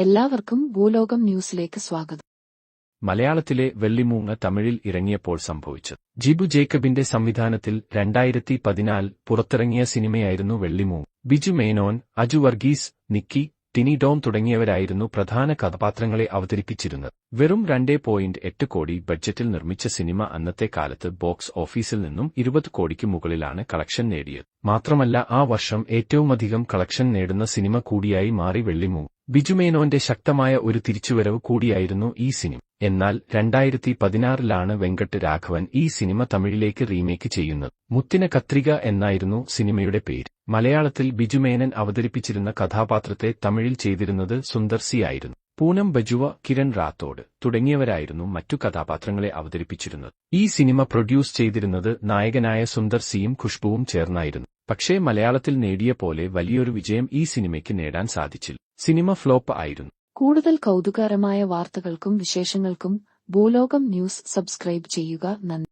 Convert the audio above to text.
എല്ലാവർക്കും ഭൂലോകം ന്യൂസിലേക്ക് സ്വാഗതം. മലയാളത്തിലെ വെള്ളിമൂങ്ങ തമിഴിൽ ഇറങ്ങിയപ്പോൾ സംഭവിച്ചു ജിബു ജേക്കബിന്റെ സംവിധാനത്തിൽ രണ്ടായിരത്തി പതിനാല് പുറത്തിറങ്ങിയ സിനിമയായിരുന്നു വെള്ളിമൂങ്ങ. ബിജു മേനോൻ അജു വർഗീസ് നിക്കി ടിനി ഡോം തുടങ്ങിയവരായിരുന്നു പ്രധാന കഥാപാത്രങ്ങളെ അവതരിപ്പിച്ചിരുന്നത്. വെറും രണ്ടേ പോയിന്റ് എട്ട് കോടി ബഡ്ജറ്റിൽ നിർമ്മിച്ച സിനിമ അന്നത്തെ കാലത്ത് ബോക്സ് ഓഫീസിൽ നിന്നും ഇരുപത് കോടിക്ക് മുകളിലാണ് കളക്ഷൻ നേടിയത്. മാത്രമല്ല ആ വർഷം ഏറ്റവുമധികം കളക്ഷൻ നേടുന്ന സിനിമ കൂടിയായി മാറി വെള്ളിമൂ ബിജുമേനോന്റെ ശക്തമായ ഒരു തിരിച്ചുവരവ് കൂടിയായിരുന്നു ഈ സിനിമ. എന്നാൽ രണ്ടായിരത്തി പതിനാറിലാണ് വെങ്കട്ട് രാഘവൻ ഈ സിനിമ തമിഴിലേക്ക് റീമേക്ക് ചെയ്യുന്നത്. മുത്തിന കത്രിക എന്നായിരുന്നു സിനിമയുടെ പേര്. മലയാളത്തിൽ ബിജുമേനൻ അവതരിപ്പിച്ചിരുന്ന കഥാപാത്രത്തെ തമിഴിൽ ചെയ്തിരുന്നത് സുന്ദർസിയായിരുന്നു. പൂനം ബജുവ കിരൺ റാത്തോഡ് തുടങ്ങിയവരായിരുന്നു മറ്റു കഥാപാത്രങ്ങളെ അവതരിപ്പിച്ചിരുന്നത്. ഈ സിനിമ പ്രൊഡ്യൂസ് ചെയ്തിരുന്നത് നായകനായ സുന്ദർസിയും ഖുഷ്ബുവും ചേർന്നായിരുന്നു. പക്ഷേ മലയാളത്തിൽ നേടിയ പോലെ വലിയൊരു വിജയം ഈ സിനിമയ്ക്ക് നേടാൻ സാധിച്ചില്ല. സിനിമ ഫ്ലോപ്പ് ആയിരുന്നു. കൂടുതൽ കൗതുകകരമായ വാർത്തകൾക്കും വിശേഷങ്ങൾക്കും ഭൂലോകം ന്യൂസ് സബ്സ്ക്രൈബ് ചെയ്യുക നന്ദി.